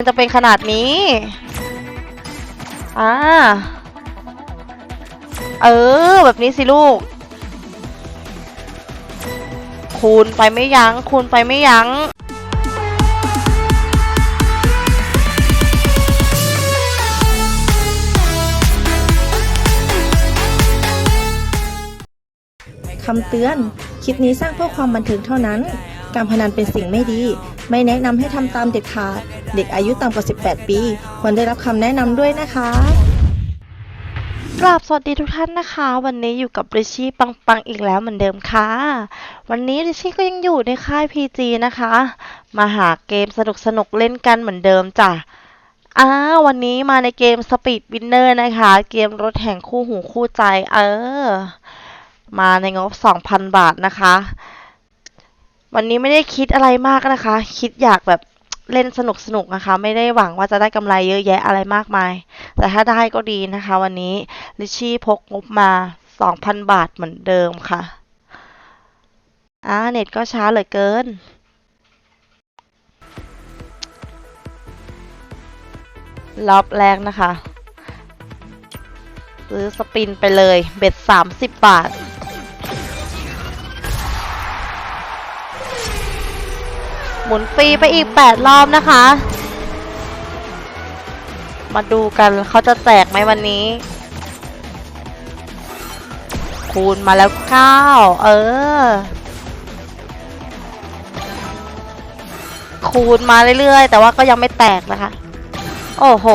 มันจะเป็นขนาดนี้ อ่า เออ แบบนี้สิลูก คูณไปไม่ยัง้ง คูณไปไม่ยัง้ง คำเตือน คลิปนี้สร้างเพื่อความบันเทิงเท่านั้น การพนันเป็นสิ่งไม่ดี ไม่แนะนำให้ทำตามเด็ดขาด เด็กอายุต่ำกว่า 18 ปี ควรได้รับคำแนะนำด้วยนะคะกราบสวัสดีทุกท่านนะคะ วันนี้อยู่กับริชี่ปังปังๆอีกแล้วเหมือนเดิมค่ะ วันนี้ริชี่ก็ยังอยู่ในค่าย PG นะคะ มาหาเกมสนุกสนุกๆเล่นกันเหมือนเดิมจ้ะอ้าวันนี้มาในเกม Speed Winner นะคะ เกมรถแห่งคู่หูคู่ใจ เออ มาในงบ 2,000 บาทนะคะ วันนี้ไม่ได้คิดอะไรมากนะคะ คิดอยากแบบเล่นสนุกสนุกๆนะคะ ไม่ได้หวังว่าจะได้กำไรเยอะแยะอะไรมากมาย แต่ถ้าได้ก็ดีนะคะ วันนี้ลิชชี่พกงบมา2,000 บาทเหมือนเดิมค่ะอ่าเน็ตก็ช้าเหลือเกิน รอบแรกนะคะ ซื้อสปินไปเลย เบ็ด 30 บาท หมุนฟรีไปอีก 8 รอบนะคะ มาดูกันเขาจะแจกไหมวันนี้ คูณมาแล้ว9เออ คูณมาเรื่อยๆ แต่ว่าก็ยังไม่แตกนะคะ โอ้โห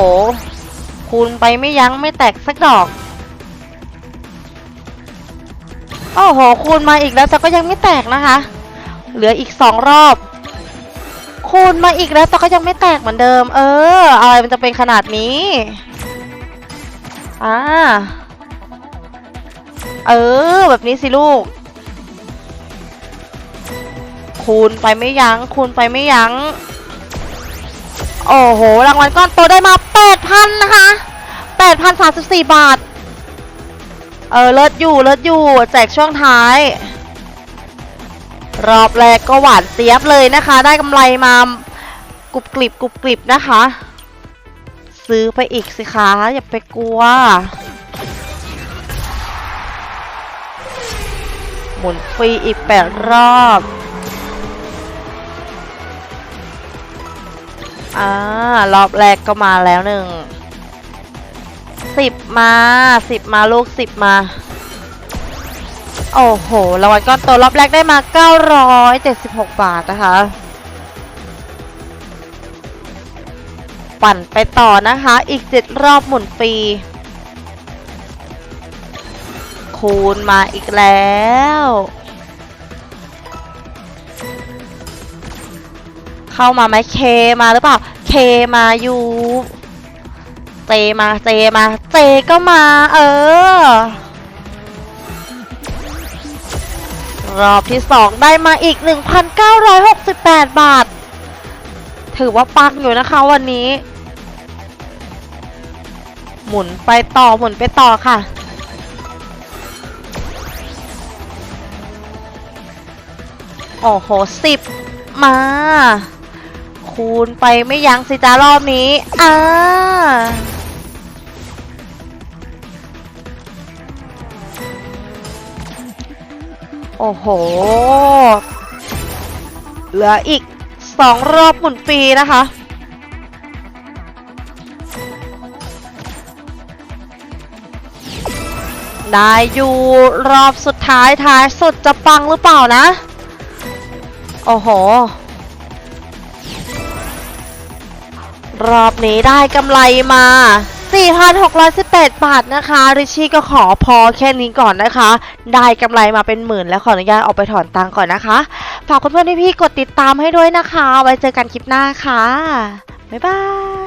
คูณไปไม่ยั้งไม่แตกสักดอกโอ้โห คูณมาอีกแล้วแต่ก็ยังไม่แตกนะคะ เหลืออีกสองรอบ คูณมาอีกแล้วแต่ก็ยังไม่แตกเหมือนเดิม เออ อะไรมันจะเป็นขนาดนี้ อ่า เออ แบบนี้สิลูก คูณไปไม่ยัง้ง คูณไปไม่ยัง้ง โอ้โห รางวัลก้อนโตได้มาแปดพันนะคะแปดพันสามสิบสี่บาท เออ เลิศอยู่ เลิศอยู่ แจกช่วงท้าย รอบแรกก็หวานเสียบเลยนะคะ ได้กำไรมากรุบกริบกรุบกริบนะคะ ซื้อไปอีกสิคะอย่าไปกลัว หมุนฟรีอีกแปดรอบอ่ารอบแรกก็มาแล้วหนึ่งสิบมาสิบมาลูกสิบมา โอ้โห รางวัลก้อนโตรอบแรกได้มา 976 บาทนะคะ ปั่นไปต่อนะคะ อีก 7 รอบหมุนฟรี คูณมาอีกแล้วเข้ามาไหมเคมาหรือเปล่า เคมาอยู่ เจมา เจมา เจก็มา เออ รอบที่สองได้มาอีก 1,968 บาท ถือว่าปังอยู่นะคะวันนี้ หมุนไปต่อหมุนไปต่อค่ะโอ้โหสิบมา คูณไปไม่ยั้งสิจ้ารอบนี้ อ่า โอ้โห เหลืออีกสองรอบหมุนฟรีนะคะได้อยู่รอบสุดท้ายท้ายสุดจะปังหรือเปล่านะ โอ้โห รอบนี้ได้กำไรมา 4,618 บาทนะคะ ริชี่ก็ขอพอแค่นี้ก่อนนะคะ ได้กำไรมาเป็นหมื่นแล้วขออนุญาตออกไปถอนตังค์ก่อนนะคะ ฝากเพื่อนๆพี่ๆกดติดตามให้ด้วยนะคะ ไว้เจอกันคลิปหน้าค่ะ บ๊ายบาย